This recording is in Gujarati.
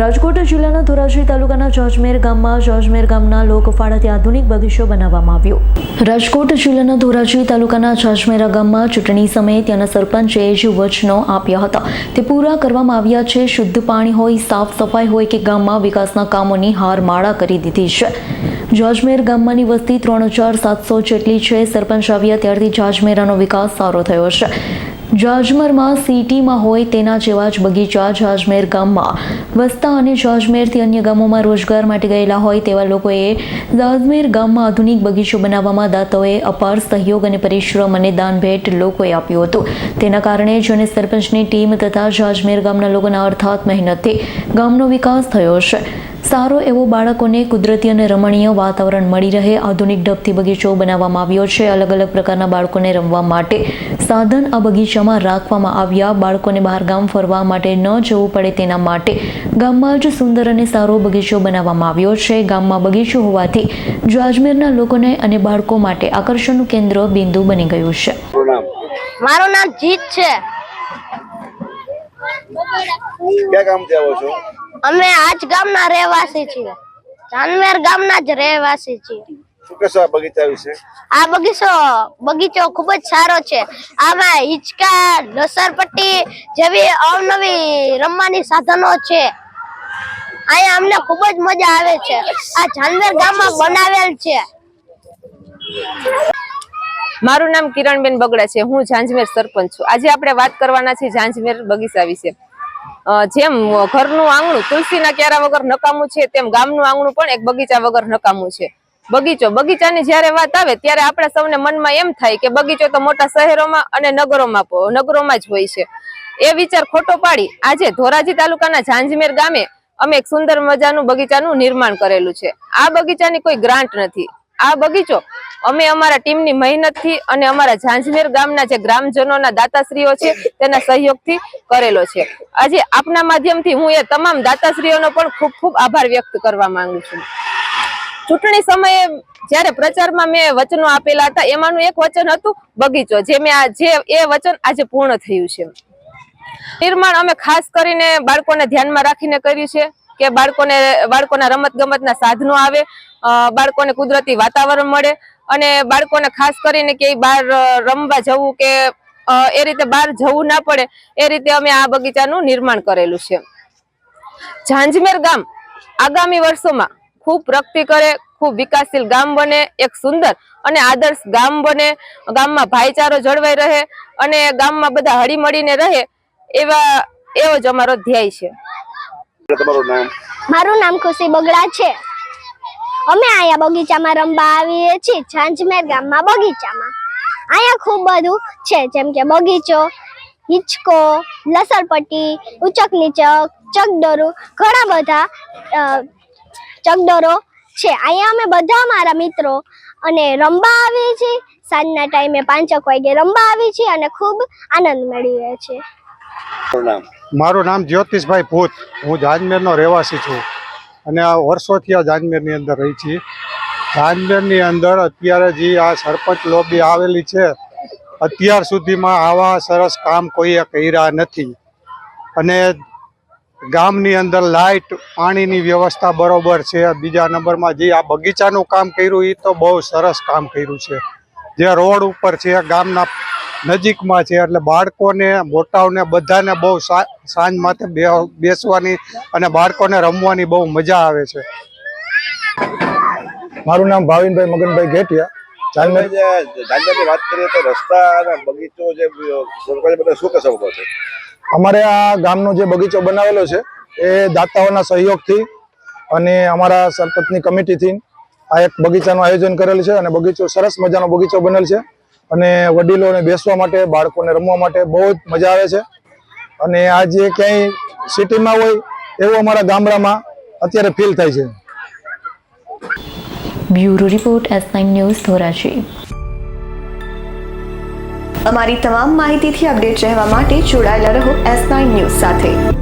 રાજકોટ જિલ્લાના ધોરાજી તાલુકાના જોજમેર ગામમાં જોજમેર ગામના લોકફાળાથી આધુનિક બગીચો બનાવવામાં આવ્યો. રાજકોટ જિલ્લાના ધોરાજી તાલુકાના જોજમેરા ગામમાં ચૂંટણી સમયે ત્યાંના સરપંચે જ વચનો આપ્યા હતા. તે પૂરા કરવામાં આવ્યા છે. શુદ્ધ પાણી હોય, સાફ સફાઈ હોય કે ગામમાં વિકાસના કામોની હારમાળા કરી દીધી છે. જાજમેર ગામમાંની વસ્તી ત્રણ હજાર સાતસો જેટલી છે. સરપંચ આવ્યા ત્યારથી જાજમેરાનો વિકાસ સારો થયો છે. જાજમરમાં સિટીમાં હોય તેના જેવા જ બગીચા જાજમેર ગામમાં. વસતા અને જાજમેરથી અન્ય ગામોમાં રોજગાર માટે ગયેલા હોય તેવા લોકોએ જાજમેર ગામમાં આધુનિક બગીચો બનાવવામાં દાતાઓએ અપાર સહયોગ અને પરિશ્રમ અને દાન ભેટ લોકોએ આપ્યું હતું. તેના કારણે જ અને સરપંચની ટીમ તથા જાજમેર ગામના લોકોના અર્થાત મહેનતથી ગામનો વિકાસ થયો છે. સારો એવો બાળકોને કુદરતી અને રમણીય વાતાવરણ મળી રહે આધુનિક ઢબથી બગીચો બનાવવામાં આવ્યો છે. અલગ અલગ પ્રકારના બાળકોને રમવા માટે સાધન આ બગીચામાં રાખવામાં આવ્યા. બાળકોને બહાર ગામ ફરવા માટે ન જવું પડે તેના માટે ગામમાં જ સુંદર અને સારો બગીચો બનાવવામાં આવ્યો છે. ગામમાં બગીચો હોવાથી જાજમેરના લોકોને અને બાળકો માટે આકર્ષણનું કેન્દ્ર બિંદુ બની ગયું છે. મારું નામ? જીત છે. ક્યાં આવો છો? અમે આજ ગામના રહેવાસી છીએ. જાનવેર ગામના જ રહેવાસી છીએ. શું કહેશો આ બગીચા વિશે? આ બગીચો બગીચો ખૂબ જ સારો છે. આમાં હિંચકા લસરપટ્ટી જેવી અવનવી રમવાની સાધનો છે. અહીંયા અમને ખૂબ જ મજા આવે છે. આ જાનવેર ગામમાં બનાવેલ છે. મારું નામ કિરણબેન બગડા છે. હું ઝાંઝમેર સરપંચ છું. આજે આપણે વાત કરવાના છે ઝાંઝમેર બગીચા વિશે. જેમ ઘરનું આંગણું, તુલસીના ક્યારા વગર નકામું છે, તેમ ગામનું આંગણું પણ એક બગીચા વગર નકામું છે. બગીચો, બગીચાની જ્યારે વાત આવે ત્યારે આપણે સૌને મનમાં એમ થાય કે બગીચો તો મોટા શહેરોમાં અને નગરોમાં નગરોમાં જ હોય છે. એ વિચાર ખોટો પાડી આજે ધોરાજી તાલુકાના ઝાંઝમેર ગામે અમે એક સુંદર મજાનું બગીચાનું નિર્માણ કરેલું છે. આ બગીચાની કોઈ ગ્રાન્ટ નથી. આ બગીચો અમે અમારા ટીમની મહેનતથી અને અમારા ઝાંઝમેર ગામના જે ગ્રામજનોના દાતાશ્રીઓ છે, તેના સહયોગથી કરેલો છે. આજે આપના માધ્યમથી હું એ તમામ દાતાશ્રીઓનો પણ ખૂબ ખૂબ આભાર વ્યક્ત કરવા માંગુ છું. ચૂંટણી સમયે જ્યારે પ્રચારમાં મેં વચનો આપેલા હતા, એમાંનું એક વચન હતું બગીચો, જે મેં જે એ વચન આજે પૂર્ણ થયું છે. નિર્માણ અમે ખાસ કરીને બાળકોને ધ્યાનમાં રાખીને કર્યું છે. કે બાળકોને, બાળકોના રમત ગમતના સાધનો આવે બાળકોને કુદરતી વાતાવરણ મળે અને બાળકોને ખાસ કરીને કે બહાર રમવા જવું કે એ રીતે બહાર જવું ના પડે, એ રીતે અમે આ બગીચાનું નિર્માણ કરેલું છે. ઝાંઝમેર ગામ આગામી વર્ષોમાં ખૂબ પ્રગતિ કરે, ખૂબ વિકાસશીલ ગામ બને, એક સુંદર અને આદર્શ ગામ બને, ગામમાં ભાઈચારો જળવાઈ રહે અને ગામમાં બધા હળીમળીને રહે એવા, એવો જ અમારો ધ્યેય છે. એટલે તમારું નામ? મારું નામ ખુશી બગડા છે. અમે અહીંયા બગીચામાં રમવા આવીએ છીએ, ઝાંઝમેર ગામમાં બગીચામાં. અહીંયા ખૂબ બધું છે, જેમ કે બગીચો, હિંચકો, લસણપટ્ટી ઉચક નીચક ચકડોરો, ઘણા બધા ચકડોરો છે. અહીંયા અમે બધા મારા મિત્રો અને રમવા આવીએ છીએ. સાંજના ટાઈમે પાંચક વાગે રમવા આવીએ છીએ અને ખૂબ આનંદ મેળવીએ છીએ. મારું નામ? જ્યોતિષભાઈ ભૂત. હું જાજમેરનો રહેવાસી છું. અને આ વર્ષોથી આ જાજમેરની અંદર રહી છીએ જાજમેરની અંદર અત્યારે જે આ સરપંચ લોબી આવેલી છે, અત્યાર સુધીમાં આવા સરસ કામ કોઈએ કર્યા નથી. અને ગામની અંદર લાઇટ, પાણીની વ્યવસ્થા બરોબર છે. બીજા નંબરમાં જે આ બગીચાનું કામ કર્યું એ તો બહુ સરસ કામ કર્યું છે. જે રોડ ઉપર છે, ગામના નજીકમાં છે એટલે બાળકોને મોટાઓને બધાને બહુ સા- સાંજ માથે બેસવાની અને બાળકોને રમવાની બહુ મજા આવે છે. મારું નામ ભાવિનભાઈ મગનભાઈ ઘેટિયા. તમે જાનમેર વાત કરીએ તો રસ્તા અને બગીચો જે બધા શું કહેશો છે? અમારે આ ગામનો જે બગીચો બનાવેલો છે એ દાતાઓના સહયોગથી અને અમારા સરપંચની કમિટીથી આ એક બગીચાનું આયોજન કરેલ છે અને બગીચો સરસ મજાનો બગીચો બનેલ છે. અને વડીલોને બેસવા માટે, બાળકોને રમવા માટે બહુ જ મજા આવે છે. અને આ જે ક્યાંય સિટીમાં હોય, એવું અમારા ગામડામાં અત્યારે ફીલ થાય છે. Bureau report S nine news Dhoraji. અમારી તમામ માહિતીથી અપડેટ રહેવા માટે જોડાયેલા રહો એસ નાઇન ન્યૂઝ સાથે.